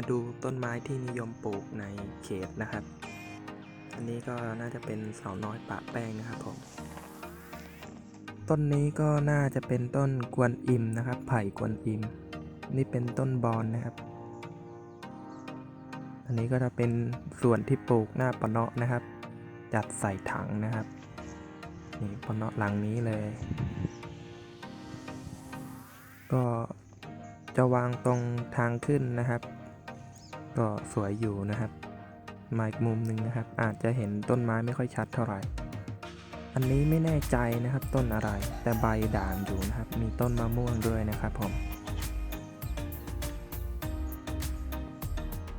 มาดูต้นไม้ที่นิยมปลูกในเขตนะครับ อันนี้ก็น่าจะเป็นเสาน้อยปะแป้งนะครับผม ต้นนี้ก็น่าจะเป็นต้นกวนอิมนะครับ ไผ่กวนอิม นี่เป็นต้นบอนนะครับ อันนี้ก็จะเป็นส่วนที่ปลูกหน้าปะเนาะนะครับ จัดใส่ถังนะครับ นี่ปะเนาะหลังนี้เลย ก็จะวางตรงทางขึ้นนะครับ ก็สวยอยู่นะครับ มาอีกมุมหนึ่งนะครับ อาจจะเห็นต้นไม้ไม่ค่อยชัดเท่าไหร่ อันนี้ไม่แน่ใจนะครับต้นอะไร แต่ใบด่างอยู่นะครับ มีต้นมะม่วงด้วยนะครับผม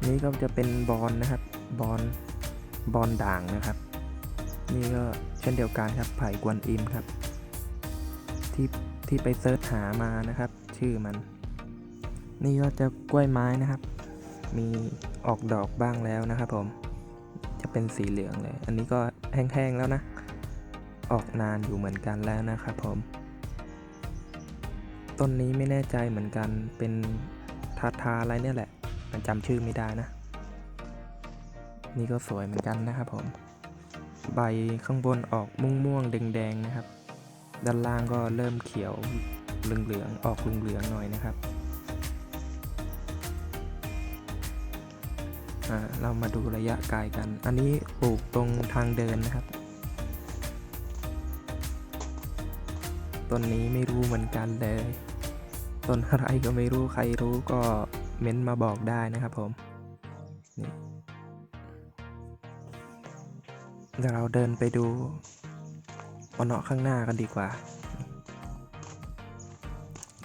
นี่ก็จะเป็นบอนนะครับ บอน บอนด่างนะครับ นี่ก็เช่นเดียวกันครับไผ่กวนอิมครับ ที่ที่ไปเซิร์ชหามานะครับ ชื่อมัน นี่ก็จะกล้วยไม้นะครับ มีออกดอกบ้างแล้วนะครับผม จะเป็นสีเหลืองเลย อันนี้ก็แห้งๆแล้วนะ ออกนานอยู่เหมือนกันแล้วนะครับผม ต้นนี้ไม่แน่ใจเหมือนกันเป็นทาทาอะไรเนี่ยแหละมันจำชื่อไม่ได้นะ นี่ก็สวยเหมือนกันนะครับผม ใบข้างบนออกม่วงม่วงๆแดงๆนะครับ ด้านล่างก็เริ่มเขียวเหลืองๆออกเหลืองๆหน่อยนะครับ เรามาดูระยะไกลกัน อันนี้ปลูกตรงทางเดินนะครับ ต้นนี้ไม่รู้เหมือนกันเลย ต้นอะไรก็ไม่รู้ใครรู้ก็เม้นต์มาบอกได้นะครับผมเดี๋ยวเราเดินไปดูปะเนาะข้างหน้ากันดีกว่า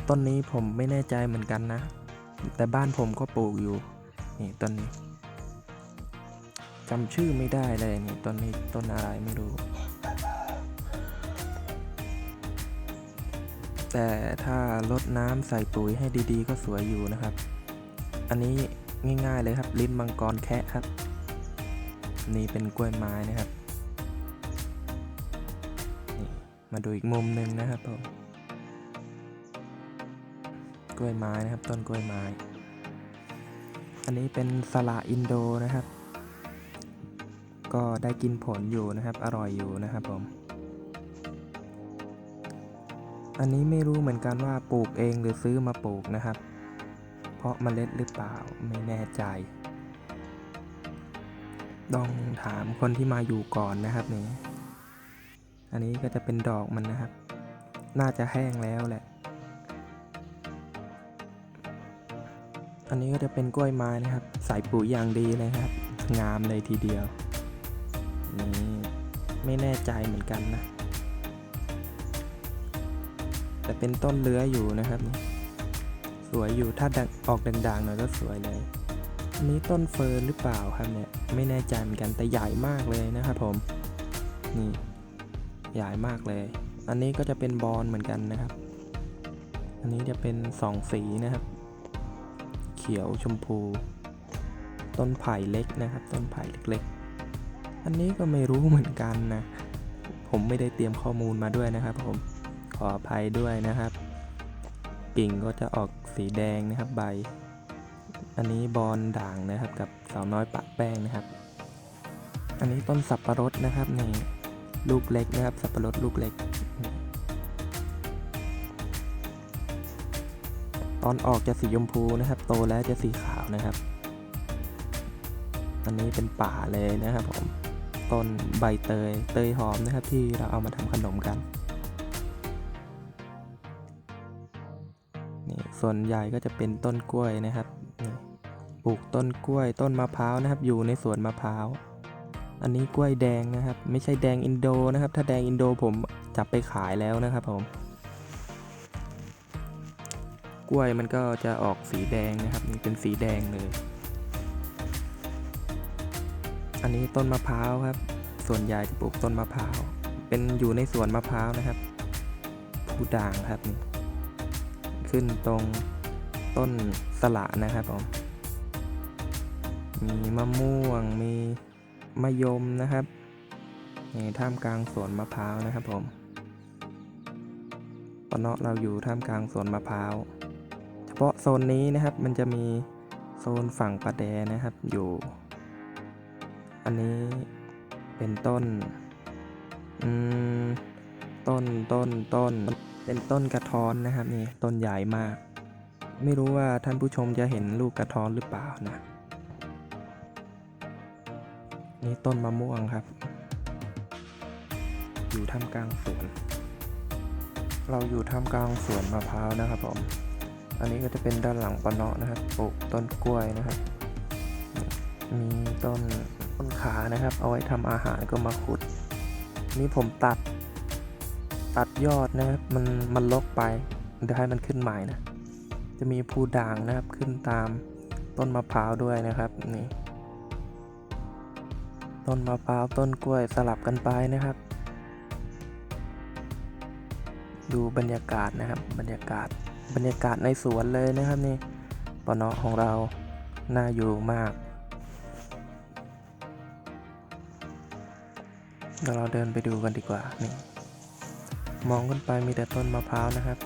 ต้นนี้ผมไม่แน่ใจเหมือนกันนะ แต่บ้านผมก็ปลูกอยู่ นี่ต้นนี้ จำชื่อไม่ได้เลยนี่ต้นนี้ต้นอะไรไม่รู้ แต่ถ้ารดน้ำใส่ปุ๋ยให้ดีๆ ก็สวยอยู่นะครับ อันนี้ง่ายๆเลยครับ ลิ้นมังกรแคะครับ นี่เป็นกล้วยไม้นะครับนี่มาดูอีกมุมหนึ่งนะครับผมกล้วยไม้นะครับ ต้นกล้วยไม้ อันนี้เป็นสละอินโดนะครับ ก็ได้กินผลอยู่นะครับ อร่อยอยู่นะครับผม อันนี้ไม่รู้เหมือนกันว่าปลูกเองหรือซื้อมาปลูกนะครับ เพราะเมล็ดหรือเปล่าไม่แน่ใจต้องถามคนที่มาอยู่ก่อนนะครับนี่อันนี้ก็จะเป็นดอกมันนะครับ น่าจะแห้งแล้วแหละ อันนี้ก็จะเป็นกล้วยไม้นะครับ ใส่ปุ๋ยอย่างดีเลยครับ งามเลยทีเดียว นี่ไม่แน่ใจเหมือนกันนะ แต่เป็นต้นเลื้อยอยู่นะครับ สวยอยู่ถ้าดออกด่างๆหน่อยก็สวยเลยอันนี้ต้นเฟิร์นหรือเปล่าครับเนี่ยไม่แน่ใจเหมือนกันแต่ใหญ่มากเลยนะครับผมนี่ใหญ่มากเลย อันนี้ก็จะเป็นบอลเหมือนกันนะครับ อันนี้จะเป็นสองสีนะครับ เขียวชมพู ต้นไผ่เล็กนะครับ ต้นไผ่เล็กๆ อันนี้ก็ไม่รู้เหมือนกันนะ ผมไม่ได้เตรียมข้อมูลมาด้วยนะครับ ผม ขออภัยด้วยนะครับกิ่งก็จะออกสีแดงนะครับใบ อันนี้บอลด่างนะครับ กับสาวน้อยปะแป้งนะครับ อันนี้ต้นสับปะรดนะครับนี่ลูกเล็กนะครับ สับปะรดลูกเล็ก ตอนออกจะสีชมพูนะครับ โตแล้วจะสีขาวนะครับ อันนี้เป็นป่าเลยนะครับผม ต้นใบเตย เตยหอมนะครับที่เราเอามาทำขนมกันนี่ส่วนใหญ่ก็จะเป็นต้นกล้วยนะครับปลูกต้นกล้วยต้นมะพร้าวนะครับ อยู่ในสวนมะพร้าว อันนี้กล้วยแดงนะครับ ไม่ใช่แดงอินโดนะครับ ถ้าแดงอินโดผมจับไปขายแล้วนะครับผมกล้วยมันก็จะออกสีแดงนะครับนี่เป็นสีแดงเลย อันนี้ต้นมะพร้าวครับ ส่วนใหญ่จะปลูกต้นมะพร้าว เป็นอยู่ในสวนมะพร้าวนะครับ ผู้ด่างครับนี่ ขึ้นตรงต้นสละนะครับผม มีมะม่วง มีมะยมนะครับนี่ท่ามกลางสวนมะพร้าวนะครับผมปะเนาะเราอยู่ท่ามกลางสวนมะพร้าว เฉพาะโซนนี้นะครับมันจะมีโซนฝั่งปะแดนะครับอยู่ อันนี้เป็นต้น อืม ต้น ต้น ต้น เป็นต้นกระท้อนนะครับนี่ ต้นใหญ่มาก ไม่รู้ว่าท่านผู้ชมจะเห็นลูกกระท้อนหรือเปล่านะ นี่ต้นมะม่วงครับ อยู่ท่ามกลางสวน เราอยู่ท่ามกลางสวนมะพร้าวนะครับผม อันนี้ก็จะเป็นด้านหลังปะเนาะนะครับ ปลูกต้นกล้วยนะครับ มีต้น ต้นขานะครับ เอาไว้ทำอาหารก็มาขุด นี่ผมตัด ตัดยอดนะครับ มันมันลกไป เดี๋ยวให้มันขึ้นใหม่นะ จะมีภูด่างนะครับขึ้นตามต้นมะพร้าวด้วยนะครับนี่ต้นมะพร้าวต้นกล้วยสลับกันไปนะครับ ดูบรรยากาศนะครับ บรรยากาศบรรยากาศในสวนเลยนะครับนี่ปะเนาะของเราน่าอยู่มาก เดี๋ยวเราเดินไปดูกันดีกว่านี่มองขึ้นไปมีแต่ต้นมะพร้าวนะครับ